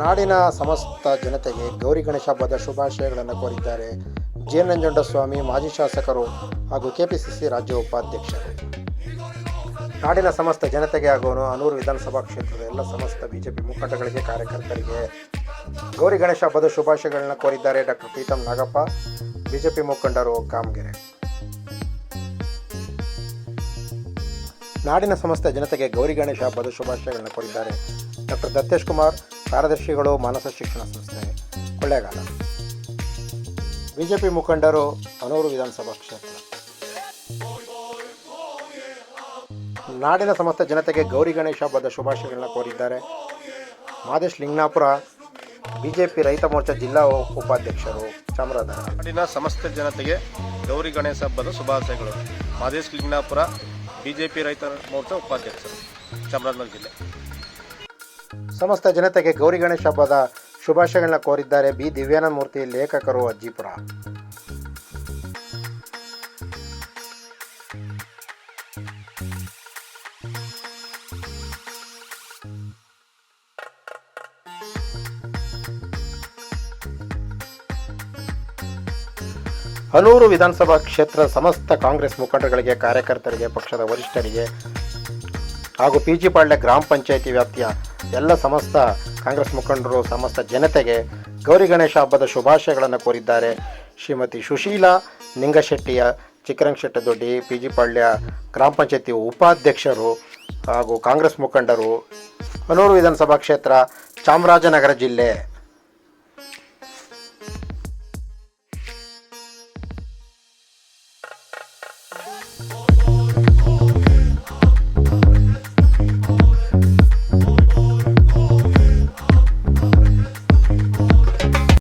ನಾಡಿನ ಸಮಸ್ತ ಜನತೆಗೆ ಗೌರಿ ಗಣೇಶ ಹಬ್ಬದ ಶುಭಾಶಯಗಳನ್ನು ಕೋರಿದ್ದಾರೆ ಜೆ ನಂಜುಂಡಸ್ವಾಮಿ ಮಾಜಿ ಶಾಸಕರು ಹಾಗೂ ಕೆಪಿಸಿಸಿ ರಾಜ್ಯ ಉಪಾಧ್ಯಕ್ಷರು. ನಾಡಿನ ಸಮಸ್ತ ಜನತೆಗೆ ಹಾಗೂ ಅನೂರು ವಿಧಾನಸಭಾ ಕ್ಷೇತ್ರದ ಎಲ್ಲ ಸಮಸ್ತ ಬಿಜೆಪಿ ಮುಖಂಡಗಳಿಗೆ, ಕಾರ್ಯಕರ್ತರಿಗೆ ಗೌರಿ ಗಣೇಶ ಹಬ್ಬದ ಶುಭಾಶಯಗಳನ್ನು ಕೋರಿದ್ದಾರೆ ಡಾಕ್ಟರ್ ಪ್ರೀತಮ್ ನಾಗಪ್ಪ, ಬಿಜೆಪಿ ಮುಖಂಡರು ಕಾಮಗೆರೆ. ನಾಡಿನ ಸಮಸ್ತ ಜನತೆಗೆ ಗೌರಿ ಗಣೇಶ ಹಬ್ಬದ ಶುಭಾಶಯಗಳನ್ನು ಕೋರಿದ್ದಾರೆ ಡಾಕ್ಟರ್ ದತ್ತೇಶ್ ಕುಮಾರ್ ಕಾರ್ಯದರ್ಶಿಗಳು ಮಾನಸ ಶಿಕ್ಷಣ ಸಂಸ್ಥೆ, ಕೊಳ್ಳೇಗಾಲ. ಬಿಜೆಪಿ ಮುಖಂಡರು ಅನೂರು ವಿಧಾನಸಭಾ ಕ್ಷೇತ್ರ. ನಾಡಿನ ಸಮಸ್ತ ಜನತೆಗೆ ಗೌರಿ ಗಣೇಶ ಹಬ್ಬದ ಶುಭಾಶಯಗಳನ್ನು ಕೋರಿದ್ದಾರೆ. ಮಾದೇಶ್ ಲಿಂಗನಾಪುರ, ಬಿಜೆಪಿ ರೈತ ಮೋರ್ಚಾ ಜಿಲ್ಲಾ ಉಪಾಧ್ಯಕ್ಷರು ಚಾಮರಾಜನಗರ. ನಾಡಿನ ಸಮಸ್ತ ಜನತೆಗೆ ಗೌರಿ ಗಣೇಶ ಹಬ್ಬದ ಶುಭಾಶಯಗಳು. ಮಾದೇಶ್ ಲಿಂಗನಾಪುರ, ಬಿಜೆಪಿ ರೈತ ಮೋರ್ಚಾ ಉಪಾಧ್ಯಕ್ಷರು, ಚಾಮರಾಜನಗರ ಜಿಲ್ಲೆ. ಸಮಸ್ತ ಜನತೆಗೆ ಗೌರಿ ಗಣೇಶ ಹಬ್ಬದ ಶುಭಾಶಯಗಳನ್ನ ಕೋರಿದ್ದಾರೆ ಬಿ. ದಿವ್ಯಾನಂದ ಮೂರ್ತಿ ಲೇಖಕರು ಅಜ್ಜಿಪುರ. ಹನೂರು ವಿಧಾನಸಭಾ ಕ್ಷೇತ್ರ ಸಮಸ್ತ ಕಾಂಗ್ರೆಸ್ ಮುಖಂಡರುಗಳಿಗೆ, ಕಾರ್ಯಕರ್ತರಿಗೆ, ಪಕ್ಷದ ವರಿಷ್ಠರಿಗೆ ಹಾಗೂ ಪಿ. ಗ್ರಾಮ ಪಂಚಾಯಿತಿ ವ್ಯಾಪ್ತಿಯ ಎಲ್ಲ ಸಮಸ್ತ ಕಾಂಗ್ರೆಸ್ ಮುಖಂಡರು, ಸಮಸ್ತ ಜನತೆಗೆ ಗೌರಿ ಗಣೇಶ ಹಬ್ಬದ ಶುಭಾಶಯಗಳನ್ನು ಕೋರಿದ್ದಾರೆ. ಶ್ರೀಮತಿ ಸುಶೀಲಾ ನಿಂಗಶೆಟ್ಟಿಯ ಚಿಕ್ಕರಂಗಶೆಟ್ಟದೊಡ್ಡಿ ಪಿ ಜಿ ಪಾಳ್ಯ ಗ್ರಾಮ ಪಂಚಾಯತಿ ಉಪಾಧ್ಯಕ್ಷರು ಹಾಗೂ ಕಾಂಗ್ರೆಸ್ ಮುಖಂಡರು, ಹನೂರು ವಿಧಾನಸಭಾ ಕ್ಷೇತ್ರ ಚಾಮರಾಜನಗರ ಜಿಲ್ಲೆ.